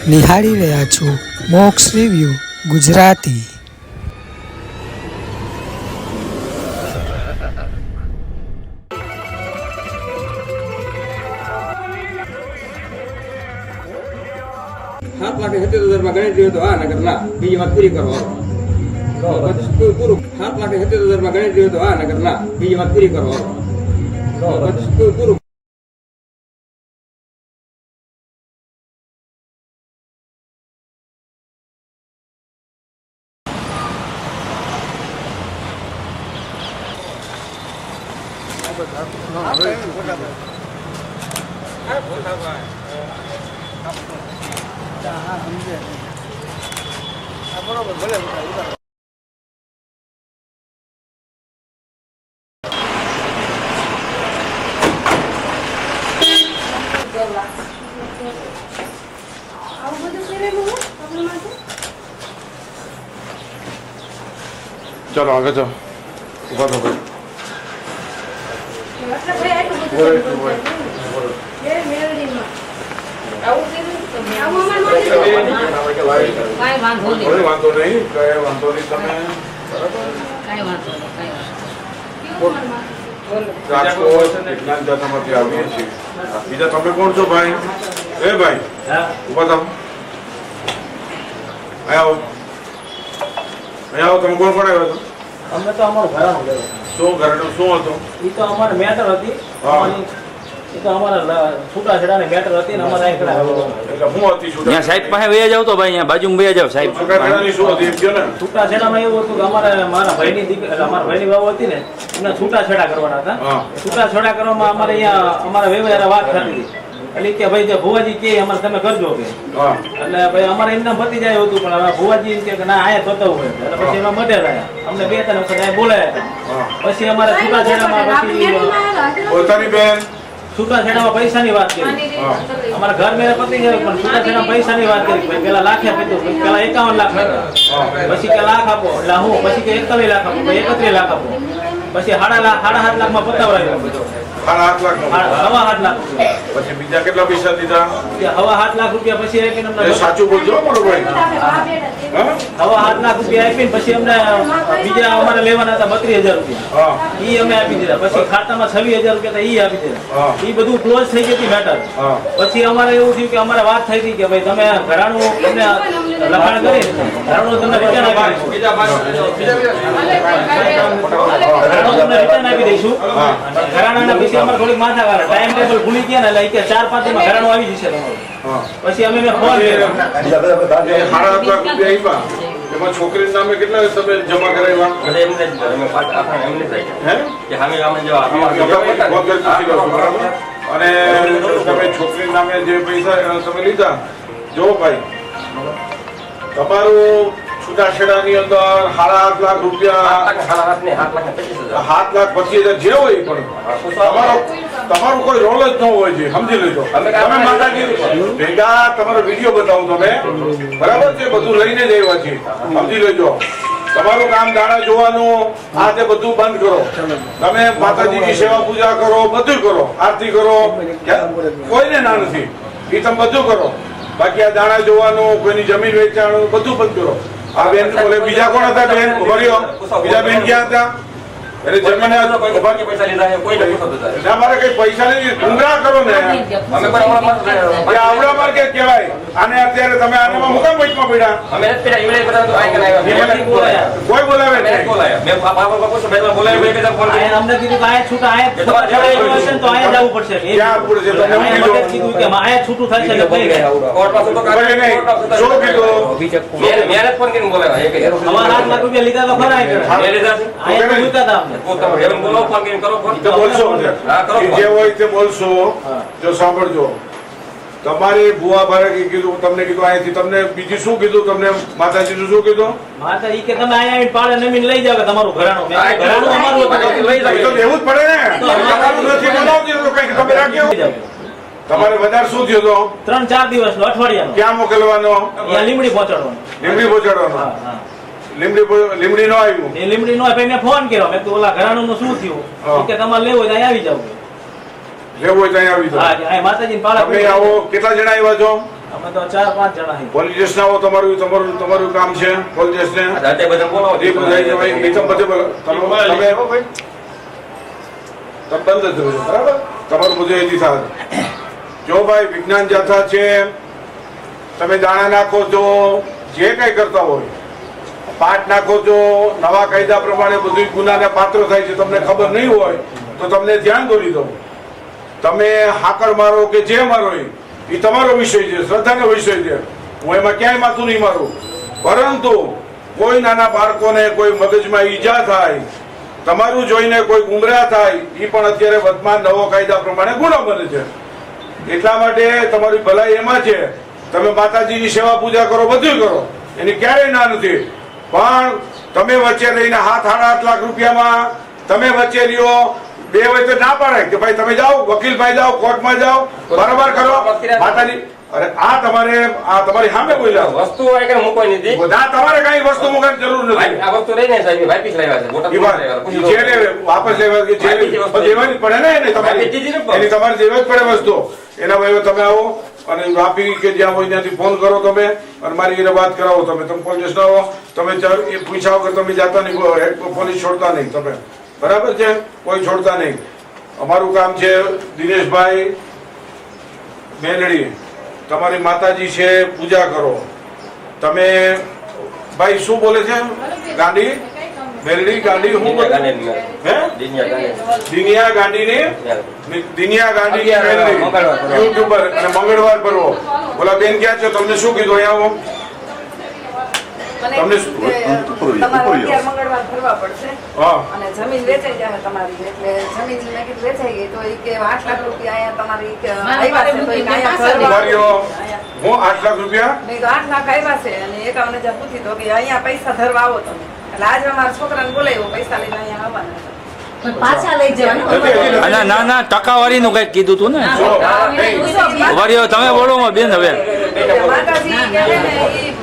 આપ નિહાળી રહ્યા છો. મોક્ષ રિવ્યુ, ગુજરાતી. સાત લાખ સિત્તેર હજારમાં ગણિત જોઈએ તો હા નગર ના બીજી વાત પૂરી કરો. પૂરું- સાત લાખ સિત્તેર હજારમાં ગણિત તો હા નગર ના બીજી વાત પૂરી કરો. પૂરું- આવું બધું કરેલું હોય આપણા માટે આગળ જાઓ ઊભા થો ભાઈ વાંધો નહીં કોઈ વાંધો તમે? રાજકોટ વિજ્ઞાન જાતામાંથી આવીએ છીએ. બીજા તમે કોણ છો ભાઈ? એ ભાઈ ઊભા થાવ. અહીંયા આવો. અહીંયા આવો તમે કોણ કોણ આવ્યો છો? અમે તો અમારું લેવું શું ઘરનું શું હતું? એ તો અમારે મેટર હતી. ત્યાં સાહેબ પાસે વયા જાવ તો ભાઈ અહીંયા વયા જાવ સાહેબ. છૂટાછેડાની શું હતી એમ કહો ને. છૂટાછેડામાં એવું હતું કે અમારે મારા ભાઈની દીકરી અમારા ભાઈની વાવ હતી ને એમને છૂટાછેડા કરવાના હતા. હા. છૂટાછેડા કરવામાં અમારે અહીંયા અમારા વ્યવહાર વાત થતી. એટલે કે ભાઈ જે ભુવાજી કે અમારે તમે કરજો કે. હા. એટલે ભાઈ અમારે એમના પતી જાય હતું પણ હવે ભુવાજી એમ કે ના આયા થતો હોય. એટલે પછી એમાં મઢે રહ્યા. અમને બે ત્રણ વખત બોલાયા પછી અમારે છૂટાછેડામાં આપણે પછી પોતાની બેન. છૂટાછેડામાં પૈસાની વાત કરી. અમારા ઘર મેરે પતી જાય પણ છૂટાછેડા પૈસાની વાત કરી. ભાઈ પેલા લાખે પીધું પેલા એકાવન લાખ પછી કે લાખ આપો. એટલે હું? પછી કે એકતાલીસ લાખ આપો. એકત્રીસ લાખ આપો. પછી સાડા લાખ સાડા સાત લાખમાં પતાવડાવ્યો સાડા આઠ લાખ હવા સાત લાખ પછી બીજા કેટલા પૈસા દીધા? હવા સાત લાખ રૂપિયા પછી આપીને અમને સાચું બોલજો મારો ભાઈ. આપણે બા બેઠા છે. હા? હવા સાત લાખ રૂપિયા આપીને પછી અમને બીજા અમારે લેવાના હતા બત્રીસ હજાર રૂપિયા. ઈ અમે આપી દીધા. પછી ખાતામાં છવ્વીસ હજાર રૂપિયા ઈ આપી દીધા. ઈ બધું ક્લોઝ થઈ ગઈ હતી મેટર પછી અમારે એવું થયું કે અમારે વાત થઈ હતી કે ભાઈ તમે ઘરાણું તમને લખાણ કરી ઘરાણું તમને રિટર્ન આપી દઈશું. ઘરાણાના પછી અમારે થોડીક માથા વાળા ટાઈમ ટેબલ ભૂલી ગયા ને એટલે ચાર પાંચમાં ઘરાણું આવી જશે તમારું પછી અમે મેં ફોન કર્યો. સાડા આઠ લાખ રૂપિયા આપ્યા એમાં છોકરી નામે કેટલા તમે જમા કરાવ્યા હે? વગર પૂછી લો છો, બરાબર? અને તમે છોકરી નામે જે પૈસા તમે લીધા? જો ભાઈ. તમારું છૂટાછેડાની અંદર સાડા આઠ લાખ રૂપિયા સાત લાખ પચીસ હજાર જે હોય પણ. તમારો તમારું કોઈ રોલ જ ન હોય છે સમજી લેજો. તમે માતાજી ભેગા તમારો વીડિયો બતાવો તમે. બરાબર છે? બધું લઈને જ આવ્યા છીએ. સમજી લેજો. તમારું કામ દાણા જોવાનું આ તે બધું બંધ કરો. તમે માતાજીની સેવા પૂજા કરો બધું કરો. આરતી કરો. કોઈને ના નથી. એ તમે બધું કરો. બાકી આ દાણા જોવાનું કોઈની જમીન વેચાણું બધું બંધ કરો. આ બેન બોલે બીજા કોણ હતા બેન? ઉભરીઓ બીજા બેન ક્યાં હતા? એટલે જમીન ના મારે કઈ પૈસા નહીં ગુંગરા કરો ને. આવડા માર કે કહેવાય. આને અત્યારે તમે આનામાં મુકામ વચમાં પડ્યા? કોઈ બોલાવે નહીં. આયા અમને કીધું કે આયા છૂટા આયા તો જવું હશે તો આયા જવું પડશે. ક્યાં પડશે? છે? તમને આયા કીધું. કે આયા છૂટું થશે એટલે ભાઈ ગયા. કોઈ નહીં. જો કીધું? હવા લાખ લાખ રૂપિયા લીધા તો ખરા આયા આયા તો મૂક્યા હતા અમને. તો બોલશો. જે હોય તે બોલશો. જો સાંભળજો. તમારી ભુવા ભારે કીધું? તમને કીધું અહીંથી તમને બીજું શું કીધું? તમને માતાજી શું કીધું? માતા ઈ કે તમે અહીંયા પાડે નમીન લઈ જાવ તમારું ઘરાણું? ઘરાણું અમારું લઈ જાવ દેવું જ પડે ને. તમારું નથી બનાવતી તો કંઈક તમે રાખ્યો તમારે વધારે શું થયું તો? ત્રણ ચાર દિવસનો અઠવાડિયા ક્યાં મોકલવાનો? લીમડી પહોંચાડવાનો. લીમડી પહોંચાડવાનો? લીમડી લીમડી નો આવ્યું? લીમડી નો ફોન કર્યો. મેં તો ઓલા ઘરાણું નું શું થયું? કે તમારે લેવું આવી જાવ લેવું હોય તો આવી હા જાઓ તમે આવો. કેટલા જણા આવ્યા છો? અમે તો ચાર પાંચ જણા છીએ. પોલીસ સ્ટેશન આવો તમારું તમારું તમારું કામ છે પોલીસ સ્ટેશન. રાતે બધા બોલાવો બધા જે ભાઈ એ તો બધે તમે તમે તમે બંધ જ રહો બરાબર? તમારું બધું એથી સાથે જો ભાઈ વિજ્ઞાન જાથા છે તમે દાણા નાખો છો જે કઈ કરતા હોય. પાઠ નાખો છો નવા કાયદા પ્રમાણે બધું ગુનાને પાત્ર થાય છે તમને ખબર નહીં હોય તો તમને ધ્યાન દોરી દઉં. તમે હાકર મારો કે જે મારો એ તમારો વિષય છે, શ્રદ્ધાનો વિષય છે. હું એમાં ક્યાંય માથું નહીં મારું. પરંતુ કોઈ નાના બાળકોને કોઈ મગજમાં ઈજા થાય, તમારું જોઈને કોઈ ગુમરા થાય એ પણ અત્યારે વર્તમાન નવો કાયદા પ્રમાણે ગુનો બને છે. એટલા માટે તમારી ભલાઈ એમાં છે. તમે માતાજીની સેવા પૂજા કરો બધું કરો. એની ક્યારેય ના નથી. પણ તમે વચ્ચે રહીને હાથ સાડા આઠ લાખ રૂપિયામાં તમે વચ્ચે રહ્યો બે વચ્ચે ના પાડે કે ભાઈ તમે જાઓ વકીલભાઈ જાઓ કોર્ટમાં જાઓ બરાબર કરો. માતાજી અરે આ તમારે આ તમારી સામે બોલ્યા વસ્તુ હોય કે મૂકો નથી? ના તમારે કઈ વસ્તુ મૂકવાની જરૂર નથી. આ વસ્તુ રહી ને સાહેબ વાપસ લાવ્યા છે મોટા જેને વાપસ લેવા કે જે લેવાની પડે ને એને તમારી. એની તમારે જેવી જ પડે વસ્તુ. એના ભાઈ તમે આવો અને વાપી કે જ્યાં હોય ત્યાંથી ફોન કરો તમે અને મારી એને વાત કરાવો. તમે તમે પોલીસ આવો. તમે એ પૂછાવો કે તમે જાતા નહીં પોલીસ છોડતા નહીં તમે. બરાબર છે? કોઈ છોડતા નહીં. અમારું કામ છે દિનેશભાઈ મેલડી તમારી માતાજી છે પૂજા કરો. તમે ભાઈ શું બોલે છે? ગાંડી? મેલડી ગાંડી હું બોલે? હે? દિનિયા ગાંધીની દિનિયા ગાંધીની મેલડી મંગળવાર પરવો. યુટ્યુબર અને મંગળવાર પરવો બોલા બેન ક્યાં છો? તમને શું કીધું અહીંયા આવો તમને જમીન વેચાઈ જાય તમારી એટલે જમીન વેચાઈ ગઈ તો ઈ કે આઠ લાખ રૂપિયા અહીંયા તમારી. હું આઠ લાખ રૂપિયા? આઠ લાખ આવ્યા છે અને એકાવન હજાર પૂછી તો કે અહીંયા પૈસા ધરવા આવો તમે. એટલે આજે અમારા છોકરાને બોલાવ્યો પૈસા લઈને અહીંયા આવવાના જવાનું. ના ટકાવારી નું કંઈક કીધું તું ને? જો, તમે બોલો માં બેન હવે.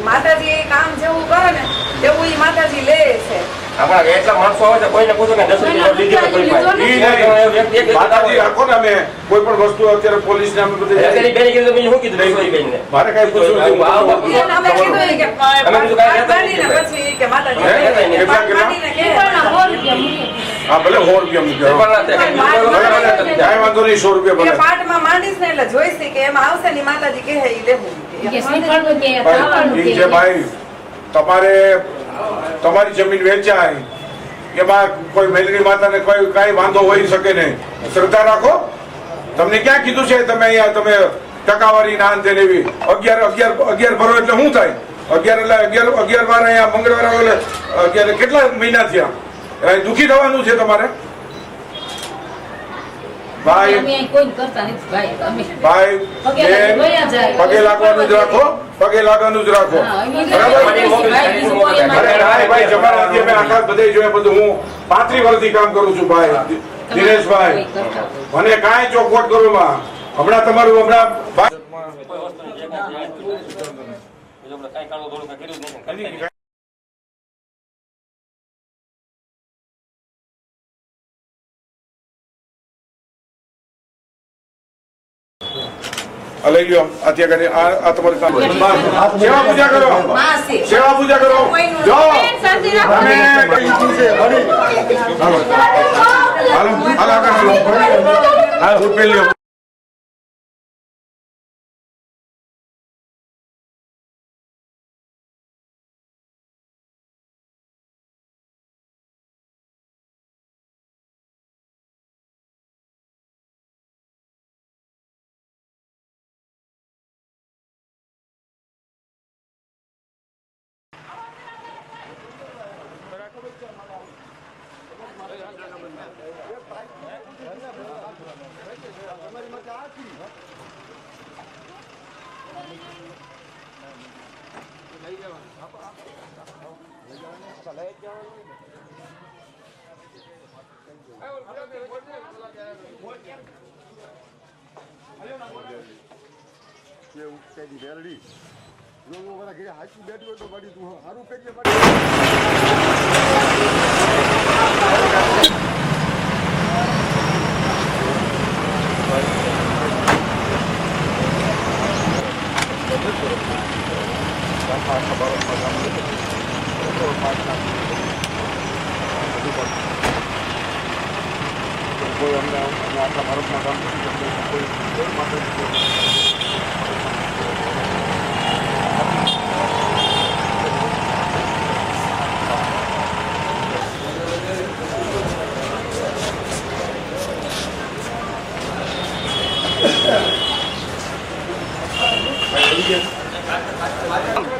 માતાજી એ કામ જેવું કરે ને તેવું એ માતાજી લે છે આપણા એટલા માણસો આવે છે કોઈને પૂછો કે દસ લીધી કોઈ પાસે. માતાજી રાખો ને અમે કોઈ પણ વસ્તુ અત્યારે પોલીસ ને અમે બધે અત્યારે બેને કીધું તો શું કીધું દસ બેનને મારે કઈ પૂછવું નથી. આવું આવું. અમે કીધું કે અમે કીધું કાંઈ કહેતા નથી. પછી કે માતાજી હે? કેટલા, પાટ કેટલા? બાંધીને કે હા ભલે સો રૂપિયા મૂક્યો પણ ના થાય. પણ બીજું કોઈ કાંઈ વાંધો નહીં સો રૂપિયા ભલે પાટમાં માંડીશ ને એટલે જોઈશ કે એમાં આવશે ને માતાજી કહે એ લેવું ભાઈ, છે તમારે તમારી જમીન વેચાય એમાં કોઈ મેલડી માતાને કોઈ કાંઈ વાંધો હોઈ શકે નહીં. શ્રદ્ધા રાખો. તમને ક્યાં કીધું છે તમે અહીંયા તમે ટકાવારી ના અંતે લેવી. અગિયાર અગિયાર અગિયાર ભરો એટલે શું થાય? અગિયાર એટલે અગિયાર અગિયાર વાર અહીંયા મંગળવાર આવે એટલે અગિયાર કેટલા મહિના થયા? દુઃખી થવાનું છે તમારે? ભાઈ અમે અહીં કોઈ કરતા નથી ભાઈ અમે ભાઈ પગે બેન, પગે લાગવાનું જ રાખો પગે લાગવાનું જ રાખો બરાબર અરે ભાઈ ભાઈ જમાનાથી અમે આખા બધે જોયા બધું હું પાંત્રી વર્ષથી કામ કરું છું ભાઈ દિનેશભાઈ મને કાંઈ ચોખવટ કરો માં હમણાં તમારું હમણાં આ લઈ લ્યો. અત્યારે કરી આ તમારી સામે. સેવા પૂજા કરો. સેવા પૂજા કરો. જો. તમે હાલો હાલો. હાલો આગળ હાલો. હાલો કેવું કઈ વેરડી જો બધા ઘેર હાચી બેઠી હોય તો મારી તું સારું કોઈ અમને અમે આખા ભારતમાં કામ નથી કરતું કોઈ કોઈ માટે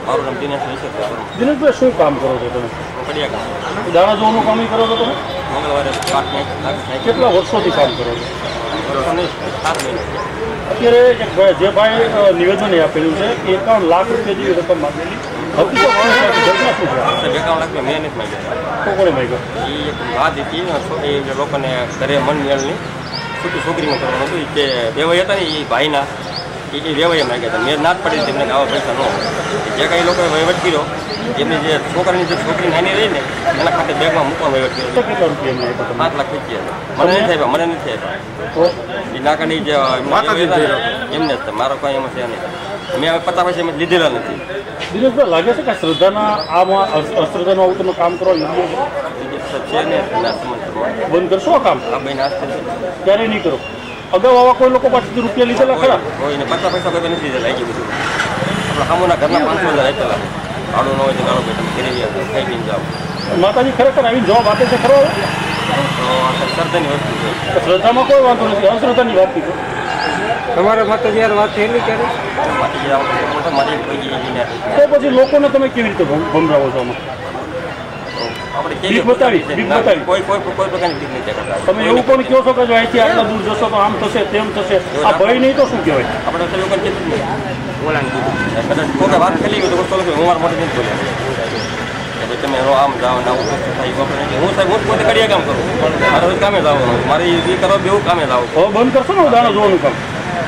મારું નામ દિનેશ વિશે દિનેશભાઈ શું કામ કરો છો તમે? દાણા જોવાનું કામ કરો છો તમે? મંગળવારે કેટલા વર્ષોથી કામ કરો છો? અત્યારે જે ભાઈ નિવેદન આપેલું છે કે એકાવન લાખ રૂપિયા જેવી રકમ માંગેલી. ઘટના શું છે એકાવન લાખ મેં નથી માંગ્યા તો માંગ્યો? એ એક વાત હતી એ જે લોકોને ઘરે મન મેળની છોકરી છોકરીમાં કરવાનું હતું કે બે ભાઈ હતા ને એ ભાઈના એ વેવાઈએ માંગ્યા હતા મેં ના જ પડી તેમને આવા પૈસા ન જે કાંઈ લોકોએ વહીવટ કર્યો એમની જે છોકરાની જે છોકરી નાની રહી ને એના ખાતે બેગમાં મૂકવા વહીવટ કર્યો. કેટલા રૂપિયા પાંચ લાખ રૂપિયા. મને નથી આપ્યા મને નથી થાય તો? એ નાકાની જે એમના જ. મારો કાંઈ એમાં છે નહીં. મેં હવે પચાસ પૈસા એમ લીધેલા નથી. દિનેશભાઈ લાગે છે કે શ્રદ્ધાના આમાં અશ્રદ્ધાનું આવું તમે કામ કરવા લીધું છે? ને બંધ કરશો આ કામ? આ ભાઈ નાશ છે. ક્યારે નહીં કરો. અગાઉ આવા કોઈ લોકો પાસેથી રૂપિયા લીધેલા ખરા? કોઈને પચાસ પૈસા કોઈ નથી લીધેલા આવી ગયું બધું. આપણે સામુના ઘરના પાંચસો હજાર આપેલા ભાડું ન હોય તો ગાળો ભાઈ તમે ઘરે ગયા ખાઈ પીને જાઓ. માતાજી ખરેખર આવી જવાબ આપે છે ખરો? શ્રદ્ધાની વસ્તુ છે. શ્રદ્ધામાં કોઈ વાંધો નથી. અશ્રદ્ધાની વાત કીધું. તમારા માતાજી યાર વાત થયેલી માટી મોટા માટી કોઈ તો પછી લોકોને તમે કેવી રીતે ભમ- ભમરાવો છો આમાં? બીક બતાવી, બીક બતાવી. કોઈ કોઈ કોઈ પ્રકારની બીક નથી કરતા. તમે એવું પણ કહો છો કે જો અહીંથી આટલા દૂર જશો તો આમ થશે તેમ થશે? આ ભય નહીં તો શું કહેવાય? આપણે તો લોકોને કીધું ઓલાને કીધું. કદાચ કોઈ વાત કરી તો હું મારા મોઢે નથી બોલ્યા. તમે આમ જાઓ ને આવું થાય એવું આપણે હું સાહેબ હું પોતે કડિયા કામ કરું. મારે કામે જવાનું મારે એ કરવા બેવું કામે લાવો બંધ કરશો ને દાણા જોવાનું કામ?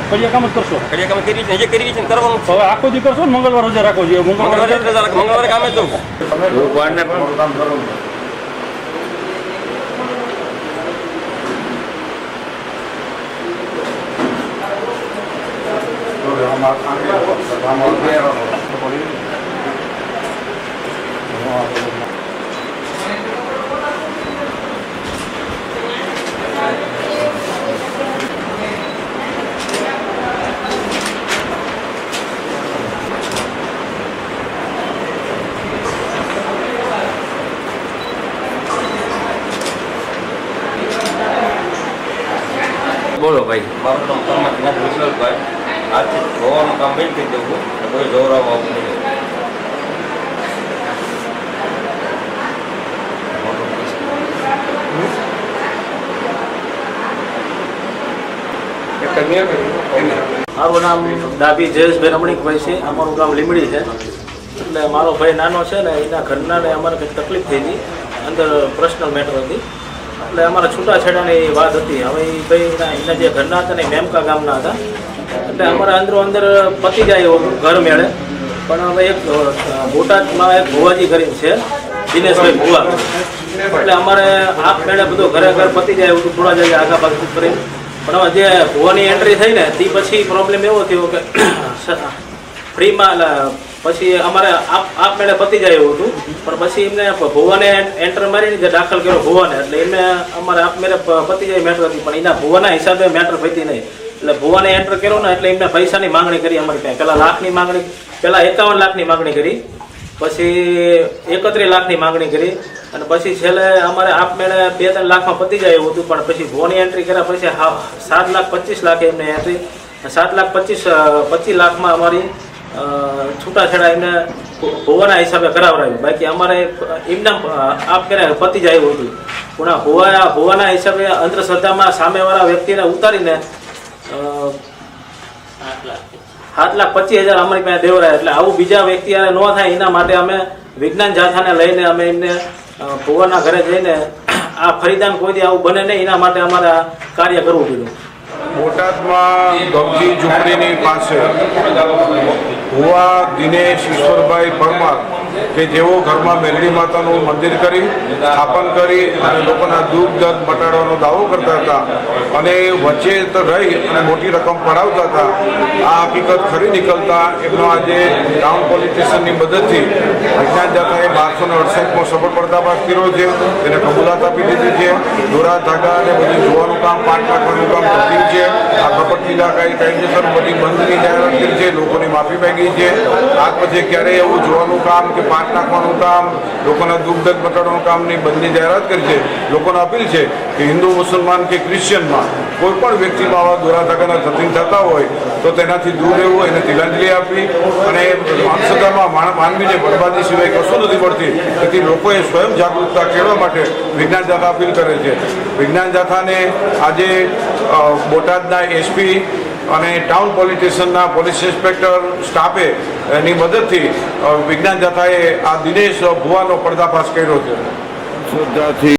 પછી કામ જ કરશો? કડિયા કામ કરી છે જે કરી છે ને કરવાનું છે. હવે આખો દી કરશો ને મંગળવાર રજા રાખો જોઈએ. મંગળવાર મંગળવારે રજા રાખો, મંગળવારે કામે જવું. પણ કામ કરો બોલો ભાઈ. મારું નામ પરમાત્મા વિશ્વાસભાઈ આજથી જોવાનું કામ બંધ કરી દેવું અને કોઈ જોવરાવ આવું નહીં મારું નામ ડાભી જયેશભાઈ રમણીકભાઈ છે. અમારું ગામ લીમડી છે. એટલે મારો ભાઈ નાનો છે ને એના ઘરના ને અમારે કંઈક તકલીફ થઈ હતી. અંદર પર્સનલ મેટર હતી. એટલે અમારા છૂટાછેડાની વાત હતી. હવે એ ભાઈ એના જે ઘરના હતા ને મેમકા ગામના હતા. એટલે અમારા અંદરો અંદર પતી જાય એવું ઘર મેળે. પણ હવે એક બોટાદમાં એક ભુવાજી કરીને છે, દિનેશભાઈ ભુવા. એટલે અમારે આપ મેળે બધું ઘરે ઘર પતી જાય એવું થોડા જાય આગા પાછું કરીને પણ હવે જે ભુવાની એન્ટ્રી થઈ ને, તે પછી પ્રોબ્લેમ એવો થયો કે ફ્રીમાં પછી અમારે આપ આપ મેળે પતી જાય એવું હતું. પણ પછી એમને ભુવાને એન્ટર મારીને જે દાખલ કર્યો ભુવાને. એટલે એમને અમારે આપ મેળે પતી જાય મેટર હતી. પણ એના ભુવાના હિસાબે મેટર પતી નહીં. એટલે ભુવાને એન્ટર કર્યો ને એટલે એમને પૈસાની માંગણી કરી અમારી પાસે. પહેલાં લાખની માંગણી પહેલા એકાવન લાખની માંગણી કરી. પછી એકત્રીસ લાખની માંગણી કરી. અને પછી છેલ્લે અમારે આપમેળે બે ત્રણ લાખમાં પતી જાય એવું હતું. પણ પછી ભુવાની એન્ટ્રી કર્યા પછી સાત લાખ પચીસ લાખ એમને એન્ટ્રી સાત લાખ પચીસ પચીસ લાખમાં અમારી છૂટાછેડા એમને હોવાના હિસાબે કરાવડાવ્યું. બાકી અમારે એમના આપ કર્યા પતિ જાય આવ્યું હતું. પણ આ હોવાના હિસાબે અંધશ્રદ્ધામાં સામેવાળા વ્યક્તિને ઉતારીને સાત લાખ પચીસ હજાર અમારી પાસે દેવરાય. એટલે આવું બીજા વ્યક્તિ ન થાય, એના માટે અમે વિજ્ઞાન જાથાને લઈને અમે એમને ભુવાના ઘરે જઈને આ ફરીદાન કોઈ આવું બને નહીં, એના માટે અમારે કાર્ય કરવું પડ્યું. બોટાદમાં ગમજી ઝૂંપડીની પાસે ભુવા દિનેશ ઈશ્વરભાઈ પરમાર કે જેઓ ઘરમાં મેલડી માતાનું મંદિર કરી સ્થાપન કરી અને લોકોના દુઃખ દર્દ મટાડવાનો દાવો કરતા હતા અને વચ્ચે તો રહી અને મોટી રકમ પડાવતા હતા. આ હકીકત ખરી નીકળતા એમનો આજે ટાઉન પોલીસ સ્ટેશનની મદદથી અજ્ઞાત જાતાએ બારસો ને અડસઠમાં સફળ પર્દાફાશ કર્યો છે. તેને કબૂલાત આપી દીધી છે. દોરા, ધાગા અને બધું જોવાનું કામ પાંચ લાખનું કામ કર્યું છે. આ કપટ ઇલાકાએ કાયદેસર બધી બંધની જાહેરાત કરી છે. લોકોની માફી માંગી છે. આજ પછી ક્યારેય એવું જોવાનું કામ કે પાંચ નાખવાનું કામ, લોકોના દુઃખ દર્દ મટાડવાનું કામની બંધની જાહેરાત કરી છે. લોકોને અપીલ છે કે હિન્દુ, મુસલમાન કે ક્રિશ્ચિયનમાં કોઈ પણ વ્યક્તિમાં આવા દોરા ધાગાના જતીન થતા હોય, તો તેનાથી દૂર રહેવું, એને તિલાંજલિ આપવી અને માણ- માનવીને બરબાદી સિવાય કશું નથી પડતી. તેથી લોકોએ સ્વયં જાગૃતતા કેળવવા માટે વિજ્ઞાન જાથા અપીલ કરે છે. વિજ્ઞાન જાથાને આજે બોટાદના એસપી અને ટાઉન પોલીસ સ્ટેશનના પોલીસ ઇન્સ્પેક્ટર સ્ટાફે એની મદદથી વિજ્ઞાન જથાએ આ દિનેશ ભુવાનો પર્દાફાશ કર્યો છે.